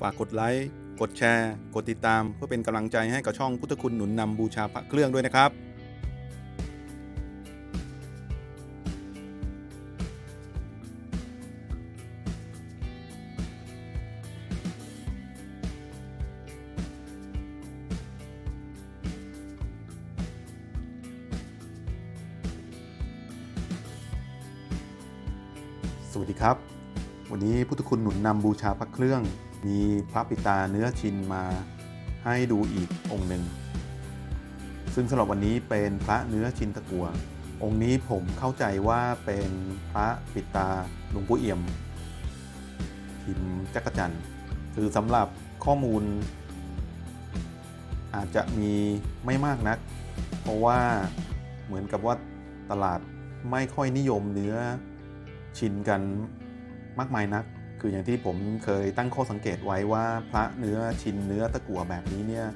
ฝากกดไลค์ กดแชร์ กดติดตาม เพื่อเป็นกำลังใจให้กับช่องพุทธคุณหนุนนำบูชาพระเครื่องด้วยนะครับสวัสดีครับ วันนี้พุทธคุณหนุนนำบูชาพระเครื่อง มีพระปิตาเนื้อชินมาให้ดูอีกองค์หนึ่ง ซึ่งสำหรับวันนี้เป็นพระเนื้อชินตะกัว องค์นี้ผมเข้าใจว่าเป็นพระปิตาหลวงปู่เอี่ยมพิมพ์จักรจันทร์คือสำหรับข้อมูล อาจจะมีไม่มากนัก เพราะว่าเหมือนกับว่าตลาดไม่ค่อยนิยมเนื้อชินกันมากมายนัก คืออย่างที่ผมเคยตั้งข้อสังเกตไว้ว่าพระเนื้อชินเนื้อตะกั่วแบบนี้เนี่ย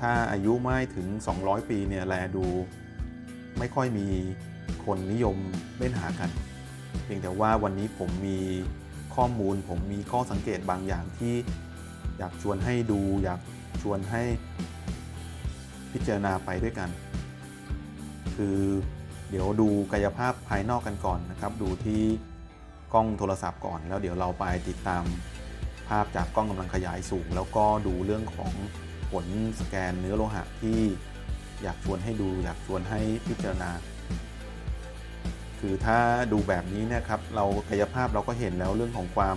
ถ้าอายุไม่ถึง 200 ปีเนี่ยแลดูไม่ค่อยมีคนนิยมเล่นหากัน เพียงแต่ว่าวันนี้ผมมีข้อมูลผมมีข้อสังเกตบางอย่างที่อยากชวนให้ดู อยากชวนให้พิจารณาไปด้วยกัน คือเดี๋ยวดูกายภาพภายนอกกันก่อนนะครับ ดูที่ ล้องโทรศัพท์ก่อน แล้วเดี๋ยวเราไปติดตามภาพจากกล้องกำลังขยายสูง แล้วก็ดูเรื่องของผลสแกนเนื้อโลหะที่อยากชวนให้ดูอยากชวนให้พิจารณา คือถ้าดูแบบนี้นะครับ เรากายภาพเราก็เห็นแล้วเรื่องของความ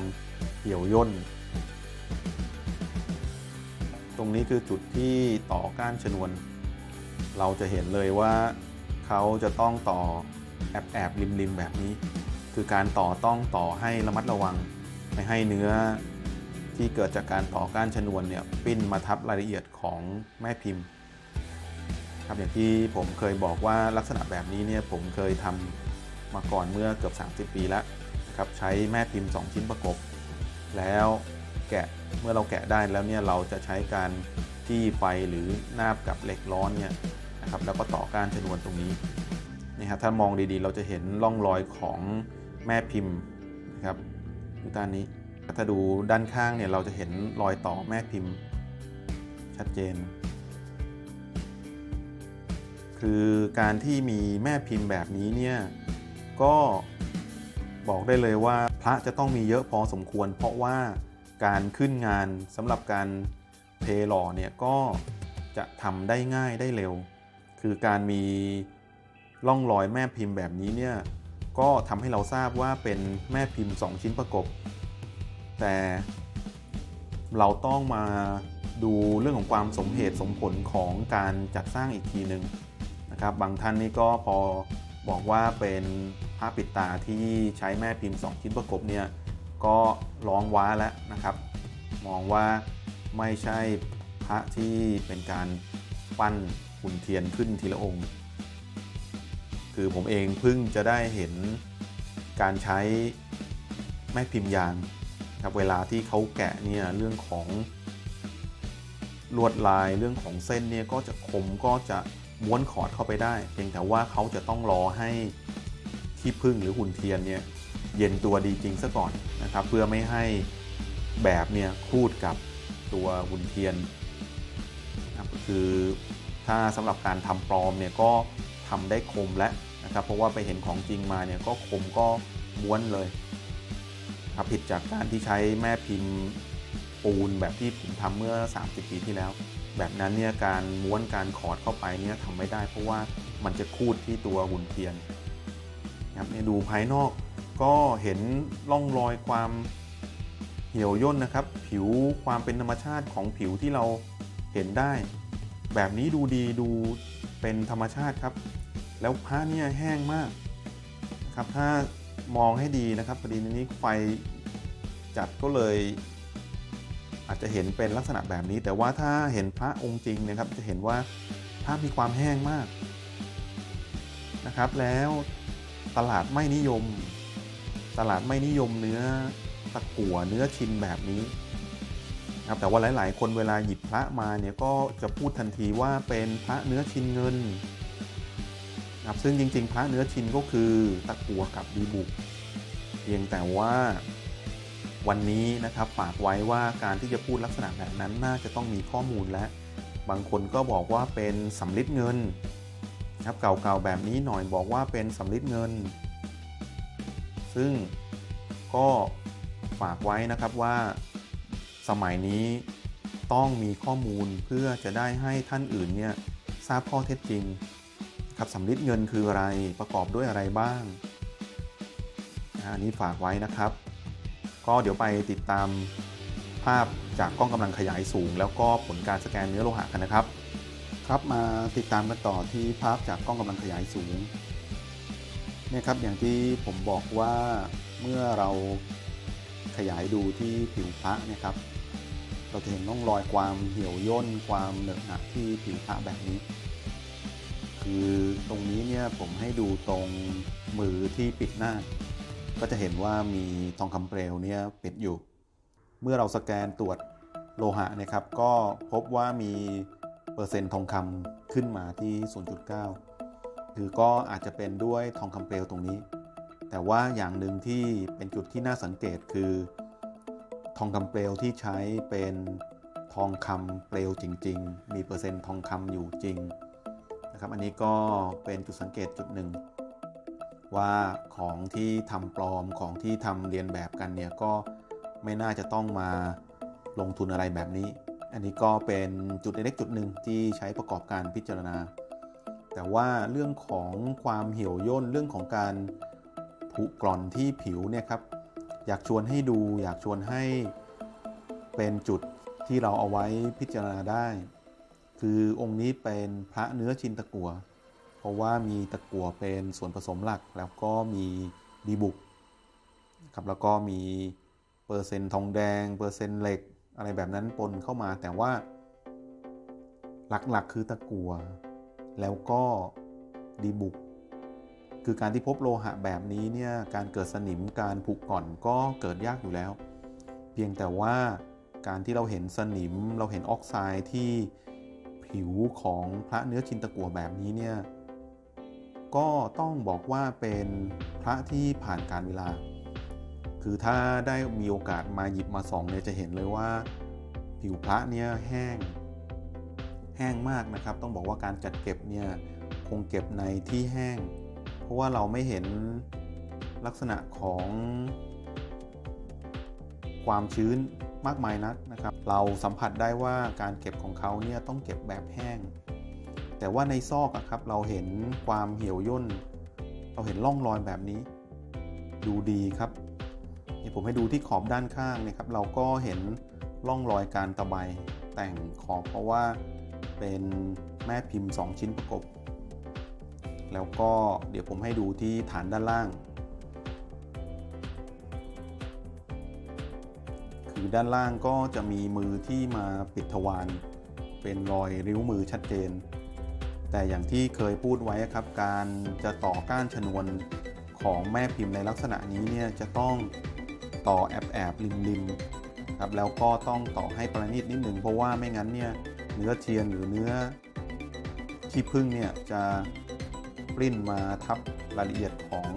เหี่ยวย่น ตรงนี้คือจุดที่ต่อก้านชนวน เราจะเห็นเลยว่าเขาจะต้องต่อแอบแอบริมริมแบบนี้ คือการต่อต้องต่อให้ระมัดระวัง ไม่ให้เนื้อที่เกิดจากการต่อก้านชนวนเนี่ยปิ้นมาทับรายละเอียดของแม่พิมพ์ครับอย่างที่ผมเคยบอกว่าลักษณะแบบนี้เนี่ยผมเคยทำมาก่อนเมื่อเกือบ 30 ปีแล้วนะครับใช้แม่พิมพ์ 2 ชิ้นประกบ แล้วแกะเมื่อเราแกะได้แล้วเนี่ยเราจะใช้การจี้ไฟหรือนาบกับเหล็กร้อนเนี่ยนะครับแล้วก็ต่อกานชนวนตรงนี้นี่ครับถ้ามองดีๆ เราจะเห็นร่องรอยของ แม่พิมพ์นะครับอยู่ด้านนี้ถ้าดูด้านข้างเนี่ยเราจะเห็นรอยต่อแม่พิมพ์ ชัดเจน คือการที่มีแม่พิมพ์แบบนี้เนี่ยก็บอกได้เลยว่าพระจะต้องมีเยอะพอสมควร เพราะว่าการขึ้นงานสำหรับการเทหล่อเนี่ยก็จะทำได้ง่ายได้เร็ว คือการมีร่องรอยแม่พิมพ์แบบนี้เนี่ย ก็ทำให้เราทราบว่าเป็นแม่พิมพ์ 2 ชิ้นประกบ แต่เราต้องมาดูเรื่องของความสมเหตุสมผลของการจัดสร้างอีกทีหนึ่งนะครับ บางท่านนี่ก็พอบอกว่าเป็นผ้าปิดตาที่ใช้แม่พิมพ์ 2 ชิ้นประกบเนี่ยก็ร้องว้าแล้วนะครับ มองว่าไม่ใช่พระที่เป็นการปั้นหุ่นเทียนขึ้นทีละองค์ คือผมเองเพิ่งจะได้เห็นการใช้แม่พิมพ์ยางครับเวลาที่เขาแกะเนี่ยเรื่องของลวดลายเรื่องของเส้นเนี่ยก็จะคมก็จะม้วนขอดเข้าไปได้ เพียงแต่ว่าเขาจะต้องรอให้ที่พึ่งหรือหุ่นเทียนเนี่ยเย็นตัวดีจริงซะก่อนนะครับ เพื่อไม่ให้แบบเนี่ยคูดกับตัวหุ่นเทียนนะครับคือถ้าสำหรับการทำปลอมเนี่ยก็ ทำได้คมแล้วนะครับ เพราะว่าไปเห็นของจริงมาเนี่ยก็คมก็ม้วนเลยครับผิดจากการที่ใช้แม่พิมพ์ปูนแบบที่ผมทำเมื่อ 30 ปีที่แล้ว แบบนั้นเนี่ยการม้วนการขอดเข้าไปเนี่ยทำไม่ได้ เพราะว่ามันจะคูดที่ตัวหุ่นเทียนนะครับเนี่ยดูภายนอกก็เห็นร่องรอยความเหี่ยวย่นนะครับ ผิวความเป็นธรรมชาติของผิวที่เราเห็นได้ แบบนี้ดูดีดูเป็นธรรมชาติครับ แล้วผ้าเนี่ยแห้งมากนะครับถ้ามองให้ดีนะครับพอดีในนี้ไฟจัดก็เลย อาจจะเห็นเป็นลักษณะแบบนี้ แต่ว่าถ้าเห็นพระองค์จริงนะครับ จะเห็นว่าพระมีความแห้งมากนะครับ แล้วตลาดไม่นิยม ตลาดไม่นิยมเนื้อตะกั่วเนื้อชินแบบนี้นครับแต่ว่าหลาย ๆ คนเวลาหยิบพระมาเนี่ยก็จะพูดทันทีว่าเป็นพระเนื้อชินเงิน นะครับ ซึ่งจริง ๆ พระเนื้อชินก็คือตะกัวกับดีบุก เพียงแต่ว่าวันนี้นะครับฝากไว้ว่าการที่จะพูดลักษณะแบบนั้นน่าจะต้องมีข้อมูลและ บางคนก็บอกว่าเป็นสำลิดเงินครับเก่าๆแบบนี้หน่อยบอกว่าเป็นสำลิดเงิน ซึ่งก็ฝากไว้นะครับว่าสมัยนี้ต้องมีข้อมูลเพื่อจะได้ให้ท่านอื่นเนี่ยทราบข้อเท็จจริง ครับสำลิดเงินคืออะไรประกอบด้วยอะไรบ้างอันนี้ฝากไว้นะครับ ก็เดี๋ยวไปติดตามภาพจากกล้องกำลังขยายสูง แล้วก็ผลการสแกนเนื้อโลหะกันนะครับ ครับมาติดตามกันต่อที่ภาพจากกล้องกำลังขยายสูงเนี่ยครับอย่างที่ผมบอกว่าเมื่อเราขยายดูที่ผิวพระเนี่ยครับ เราจะเห็นร่องรอยความเหี่ยวย่นความเหนอะหนะที่ผิวพระแบบนี้ คือตรงนี้เนี่ยผมให้ดูตรงมือที่ปิดหน้า ก็จะเห็นว่ามีทองคำเปลวเนี่ยปิดอยู่ เมื่อเราสแกนตรวจโลหะนะครับ ก็พบว่ามีเปอร์เซ็นต์ทองคำขึ้นมาที่ 0.9 คือก็อาจจะเป็นด้วยทองคำเปลวตรงนี้ แต่ว่าอย่างหนึ่งที่เป็นจุดที่น่าสังเกตคือ ทองคำเปลวที่ใช้เป็นทองคำเปลวจริง ๆ มีเปอร์เซ็นต์ทองคำอยู่จริง นะครับอันนี้ก็เป็นจุดสังเกตจุดหนึ่งว่าของที่ทำปลอมของที่ทำเรียนแบบกันเนี่ยก็ไม่น่าจะต้องมาลงทุนอะไรแบบนี้ อันนี้ก็เป็นจุดเล็กจุดหนึ่งที่ใช้ประกอบการพิจารณา แต่ว่าเรื่องของความเหี่ยวย่นเรื่องของการผุกร่อนที่ผิวเนี่ยครับอยากชวนให้ดูอยากชวนให้เป็นจุดที่เราเอาไว้พิจารณาได้ คือองค์นี้เป็นพระเนื้อชินตะกัวเพราะว่ามีตะกัวเป็นส่วนผสมหลัก แล้วก็มีดีบุกครับแล้วก็มีเปอร์เซ็นต์ทองแดง เปอร์เซ็นต์เหล็ก อะไรแบบนั้นปนเข้ามา แต่ว่า หลักๆคือตะกัว แล้วก็ดีบุก คือการที่พบโลหะแบบนี้เนี่ยการเกิดสนิมการผุก่อนก็เกิดยากอยู่แล้ว เพียงแต่ว่าการที่เราเห็นสนิมเราเห็นออกไซด์ที่ ผิวของพระเนื้อชินตะกั่วแบบนี้เนี่ยก็ต้องบอกว่าเป็นพระที่ผ่านการเวลา คือถ้าได้มีโอกาสมาหยิบมาส่องเนี่ยจะเห็นเลยว่า ผิวพระเนี่ยแห้ง แห้งมากนะครับ ต้องบอกว่าการจัดเก็บเนี่ยคงเก็บในที่แห้ง เพราะว่าเราไม่เห็นลักษณะของความชื้นมากมายนักนะครับ เราสัมผัสได้ว่าการเก็บของเขาเนี่ยต้องเก็บแบบแห้ง แต่ว่าในซอกอะครับเราเห็นความเหี่ยวย่น เราเห็นร่องรอยแบบนี้ ดูดีครับนี่ผมให้ดูที่ขอบด้านข้างนะครับ เราก็เห็นร่องรอยการตะไบแต่งขอบเพราะว่าเป็นแม่พิมพ์ 2 ชิ้นประกบ แล้วก็เดี๋ยวผมให้ดูที่ฐานด้านล่าง ด้านล่างก็จะมีมือที่มาปิดทวารเป็นรอยริ้วมือชัดเจน แต่อย่างที่เคยพูดไว้ครับ การจะต่อก้านชนวนของแม่พิมพ์ในลักษณะนี้เนี่ยจะต้องต่อแอบแอบริมริมๆครับแล้วก็ต้องต่อให้ประณีตนิดหนึ่งเพราะว่าไม่งั้นเนี่ยเนื้อเทียนหรือเนื้อขี้ผึ้งเนี่ยจะปริ้นมาทับรายละเอียดของ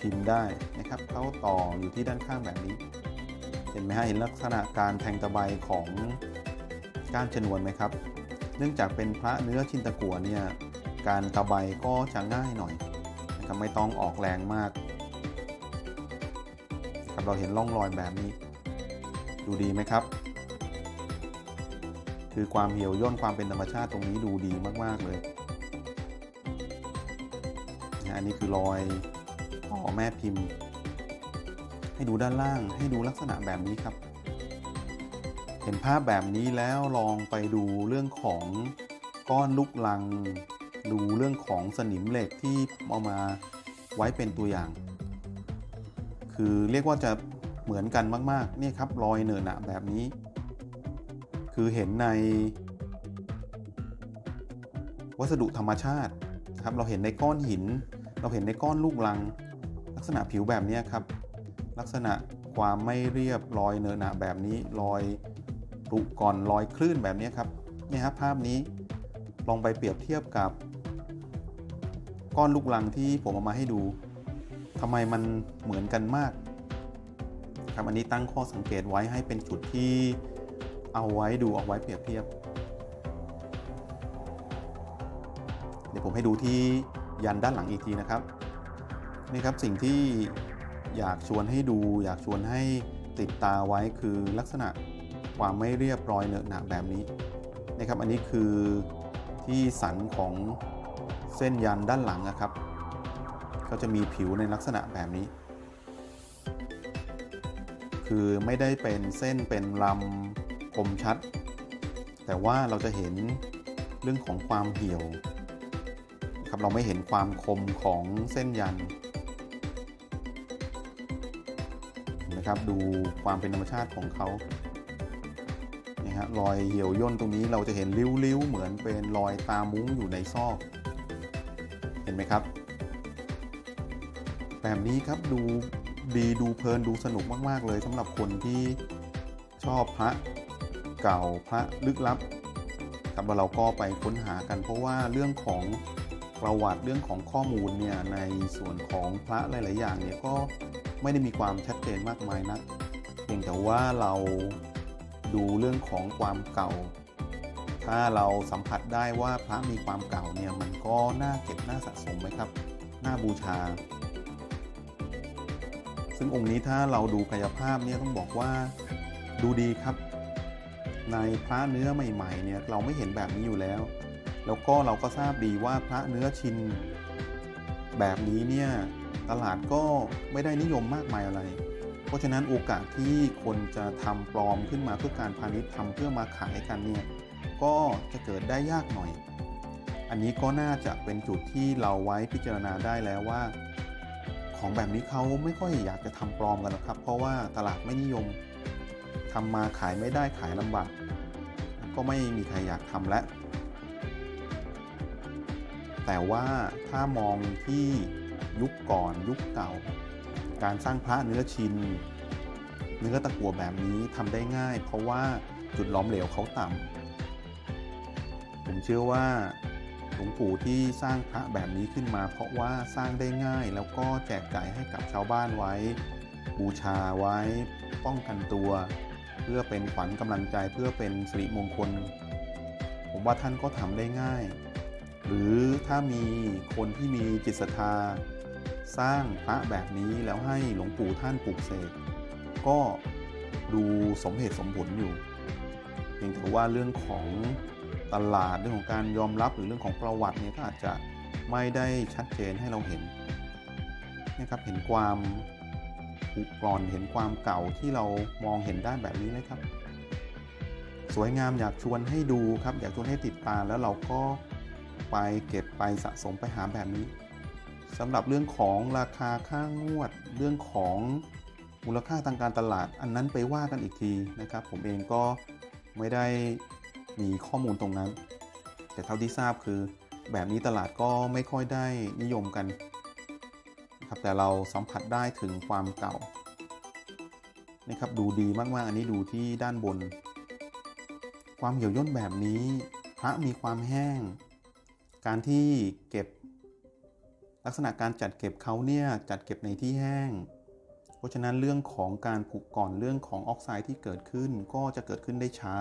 พิมพ์ได้นะครับเขาต่ออยู่ที่ด้านข้างแบบนี้ เห็นไหมฮะเห็นลักษณะการแทงตะไบของก้านชนวนไหมครับ เนื่องจากเป็นพระเนื้อชินตะกัวเนี่ยการตะไบก็จะง่ายหน่อยนะครับไม่ต้องออกแรงมากครับเราเห็นร่องรอยแบบนี้ ดูดีไหมครับ คือความเหี่ยวย่นความเป็นธรรมชาติตรงนี้ดูดีมาก ๆ เลยนะอันนี้คือรอยต่อแม่พิมพ์ ให้ดูด้านล่าง ให้ดูลักษณะแบบนี้ครับ เห็นภาพแบบนี้แล้วลองไปดูเรื่องของก้อนลูกลัง ดูเรื่องของสนิมเหล็กที่เอามาไว้เป็นตัวอย่าง คือเรียกว่าจะเหมือนกันมากๆนี่ครับรอยเหนอะหนะแบบนี้ คือเห็นใน วัสดุธรรมชาติครับเราเห็นในก้อนหิน เราเห็นในก้อนลูกลัง ลักษณะผิวแบบนี้ครับ ลักษณะความไม่เรียบรอยเนอะหนะแบบนี้รอยรุก่อนรอยคลื่นแบบนี้ครับเนี่ยครับภาพนี้ลองไปเปรียบเทียบกับ ก้อนลูกลังที่ผมเอามาให้ดูทำไมมันเหมือนกันมากครับอันนี้ตั้งข้อสังเกตไว้ให้เป็นจุดที่เอาไว้ดูเอาไว้เปรียบเทียบ เดี๋ยวผมให้ดูที่ยันด้านหลังอีกทีนะครับนี่ครับสิ่งที่ อยากชวนให้ดู อยากชวนให้ติดตาไว้คือลักษณะความไม่เรียบร้อยเนอะหนะแบบนี้นะครับอันนี้คือที่สันของเส้นยันด้านหลังนะครับ ก็จะมีผิวในลักษณะแบบนี้ คือไม่ได้เป็นเส้นเป็นลำคมชัด แต่ว่าเราจะเห็นเรื่องของความเหี่ยวครับเราไม่เห็นความคมของเส้นยัน นะครับ ดูความเป็นธรรมชาติของเขานี่ฮะรอยเหี่ยวย่นตรงนี้เราจะเห็นริ้วๆ เหมือนเป็นรอยตามุ้งอยู่ในซอก เห็นไหมครับ แบบนี้ครับดูดีดูเพลินดูสนุกมาก ๆ เลยสำหรับคนที่ชอบพระเก่าพระลึกลับครับเราก็ไปค้นหากันเพราะว่าเรื่องของประวัติเรื่องของข้อมูลเนี่ยในส่วนของพระหลาย ๆ อย่างเนี่ยก็ ไม่ได้มีความชัดเจนมากมายนักเพียงแต่ว่าเราดูเรื่องของความเก่า ถ้าเราสัมผัสได้ว่าพระมีความเก่าเนี่ยมันก็น่าเก็บน่าสะสมไหมครับน่าบูชา ซึ่งองค์นี้ถ้าเราดูกายภาพเนี่ยต้องบอกว่าดูดีครับ ในพระเนื้อใหม่ๆเนี่ยเราไม่เห็นแบบนี้อยู่แล้ว แล้วก็เราก็ทราบดีว่าพระเนื้อชินแบบนี้เนี่ย ตลาดก็ไม่ได้นิยมมากมายอะไร เพราะฉะนั้นโอกาสที่คนจะทำปลอมขึ้นมาเพื่อการพาณิชย์ทำเพื่อมาขายกันเนี่ยก็จะเกิดได้ยากหน่อย อันนี้ก็น่าจะเป็นจุดที่เราไว้พิจารณาได้แล้วว่า ของแบบนี้เขาไม่ค่อยอยากจะทำปลอมกันหรอกครับ เพราะว่าตลาดไม่นิยมทำมาขายไม่ได้ขายลำบากก็ไม่มีใครอยากทำแล้วแต่ว่าถ้ามองที่ ยุคก่อนยุคเก่า การสร้างพระเนื้อชิน เนื้อตะกั่วแบบนี้ทำได้ง่าย เพราะว่าจุดล้อมเหลวเขาต่ำผมเชื่อว่าหลวงปู่ที่สร้างพระแบบนี้ขึ้นมา เพราะว่าสร้างได้ง่ายแล้วก็แจกจ่ายให้กับชาวบ้านไว้ บูชาไว้ ป้องกันตัว เพื่อเป็นขวัญกำลังใจเพื่อเป็นสิริมงคล ผมว่าท่านก็ทำได้ง่าย หรือถ้ามีคนที่มีจิตศรัทธา สร้างพระแบบนี้แล้วให้หลวงปู่ท่านปลูกเสกก็ดูสมเหตุสมผลอยู่เพียงแต่ว่าเรื่องของตลาดเรื่องของการยอมรับหรือเรื่องของประวัติเนี่ยก็อาจจะไม่ได้ชัดเจนให้เราเห็นนะครับเห็นความผุกร่อนเห็นความเก่าที่เรามองเห็นได้แบบนี้ไหมครับ สวยงามอยากชวนให้ดูครับ อยากชวนให้ติดตามแล้วเราก็ไปเก็บไปสะสมไปหาแบบนี้ สำหรับเรื่องของราคาค่างวด เรื่องของมูลค่าทางการตลาด อันนั้นไปว่ากันอีกทีนะครับ ผมเองก็ไม่ได้มีข้อมูลตรงนั้น แต่เท่าที่ทราบคือ แบบนี้ตลาดก็ไม่ค่อยได้นิยมกันนะครับแต่เราสัมผัสได้ถึงความเก่านะครับดูดีมากๆ อันนี้ดูที่ด้านบน ความเหี่ยวย่นแบบนี้ พระมีความแห้ง การที่เก็บ ลักษณะการจัดเก็บเขาเนี่ยจัดเก็บในที่แห้ง เพราะฉะนั้นเรื่องของการผุก่อนเรื่องของออกไซด์ที่เกิดขึ้นก็จะเกิดขึ้นได้ช้า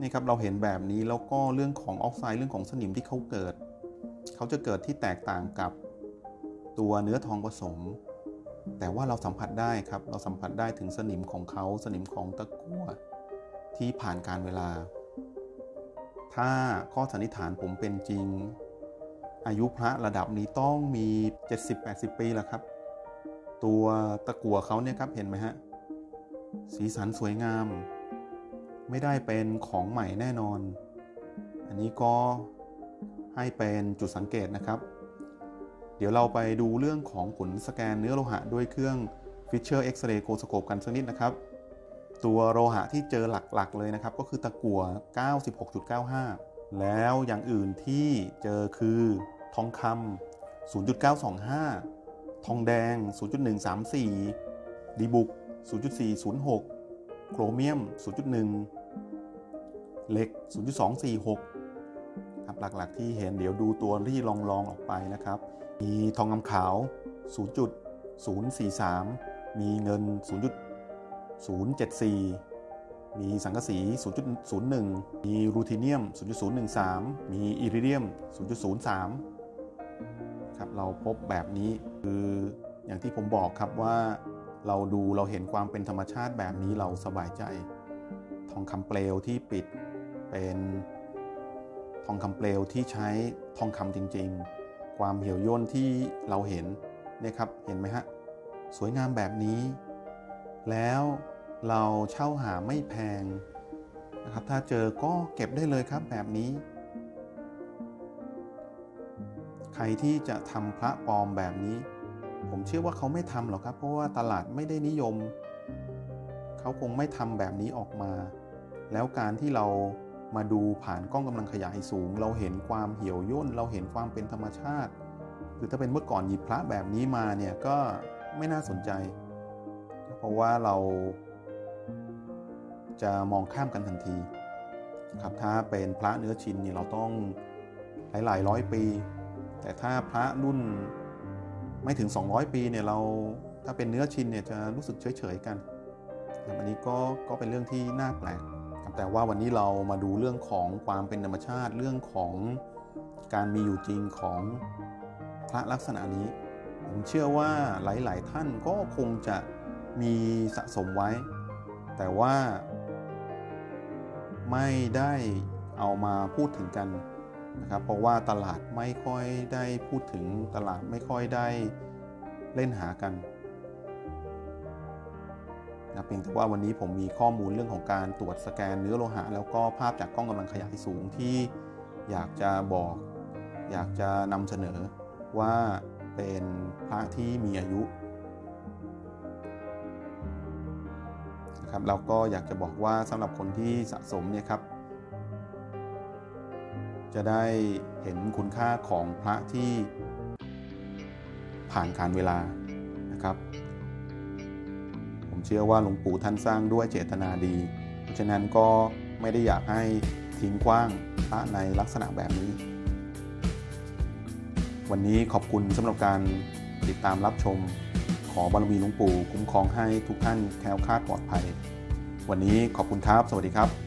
นี่ครับเราเห็นแบบนี้แล้วก็เรื่องของออกไซด์เรื่องของสนิมที่เขาเกิด เขาจะเกิดที่แตกต่างกับตัวเนื้อทองผสม แต่ว่าเราสัมผัสได้ครับ เราสัมผัสได้ถึงสนิมของเขาสนิมของตะกั่วที่ผ่านการเวลา ถ้าข้อสันนิษฐานผมเป็นจริง อายุพระระดับนี้ต้องมี 70-80 ปีแล้วครับ ตัวตะกั่วเขาเนี่ยครับเห็นไหมฮะ สีสันสวยงาม ไม่ได้เป็นของใหม่แน่นอน อันนี้ก็ให้เป็นจุดสังเกตนะครับ เดี๋ยวเราไปดูเรื่องของผลสแกนเนื้อโลหะด้วยเครื่อง Fisher X-ray g o s c o p e กันสักนิดนะครับ ตัวโลหะที่เจอหลักๆเลยนะครับ ก็คือตะกั่ว96.95 แล้วอย่างอื่นที่เจอคือทองคำ0.925 ทองแดง 0.134 ดีบุก 0.406 โครเมียม 0.1 เหล็ก 0.246 ครับหลักๆที่เห็นเดี๋ยวดูตัวที่ลองๆออกไปนะครับ มีทองคำขาว 0.043 มีเงิน 0. 0.74 มีสังกะสี 0.01 มีรูทีเนียม 0.013 มีอิริเดียม 0.03 ครับ เราพบแบบนี้คืออย่างที่ผมบอกครับว่าเราดูเราเห็นความเป็นธรรมชาติแบบนี้เราสบายใจ ทองคำเปลวที่ปิดเป็นทองคำเปลวที่ใช้ทองคำจริง ๆ ความเหี่ยวย่นที่เราเห็นเนี่ยครับเห็นไหมฮะสวยงามแบบนี้ แล้วเราเช่าหาไม่แพงนะครับ ถ้าเจอก็เก็บได้เลยครับแบบนี้ ใครที่จะทำพระปลอมแบบนี้ ผมเชื่อว่าเขาไม่ทำหรอกครับ เพราะว่าตลาดไม่ได้นิยม เขาคงไม่ทำแบบนี้ออกมา แล้วการที่เรามาดูผ่านกล้องกำลังขยายสูง เราเห็นความเหี่ยวย่น เราเห็นความเป็นธรรมชาติ คือถ้าเป็นเมื่อก่อนหยิบพระแบบนี้มาเนี่ยก็ไม่น่าสนใจ เพราะว่าเราจะมองข้ามกันทันทีครับถ้าเป็นพระเนื้อชินนี่เราต้องหลายๆร้อยปี แต่ถ้าพระรุ่นไม่ถึง 200 ปีเนี่ยเราถ้าเป็นเนื้อชินเนี่ยจะรู้สึกเฉยๆกันอันนี้ก็ก็เป็นเรื่องที่น่าแปลกแต่ว่าวันนี้เรามาดูเรื่องของความเป็นธรรมชาติเรื่องของการมีอยู่จริงของพระลักษณะนี้ ผมเชื่อว่าหลาย ๆ ท่านก็คงจะ มีสะสมไว้ แต่ว่า ไม่ได้เอามาพูดถึงกันนะครับ เพราะว่าตลาดไม่ค่อยได้พูดถึงตลาดไม่ค่อยได้เล่นหากันนะเพียงแต่ว่าวันนี้ผมมีข้อมูลเรื่องของการตรวจสแกนเนื้อโลหะ แล้วก็ภาพจากกล้องกำลังขยายสูงที่อยากจะบอก อยากจะนำเสนอว่าเป็นพระที่มีอายุ นะครับแล้วก็อยากจะบอกว่าสำหรับคนที่สะสมเนี่ยครับ จะได้เห็นคุณค่าของพระที่ผ่านการเวลานะครับ ผมเชื่อว่าหลวงปู่ท่านสร้างด้วยเจตนาดี เพราะฉะนั้นก็ไม่ได้อยากให้ทิ้งกว้างพระในลักษณะแบบนี้ วันนี้ขอบคุณสำหรับการติดตามรับชม อบารมีหลวงปู่คุ้มครองให้ทุกท่านแคล้วคลาดปลอดภัย วันนี้ขอบคุณครับ สวัสดีครับ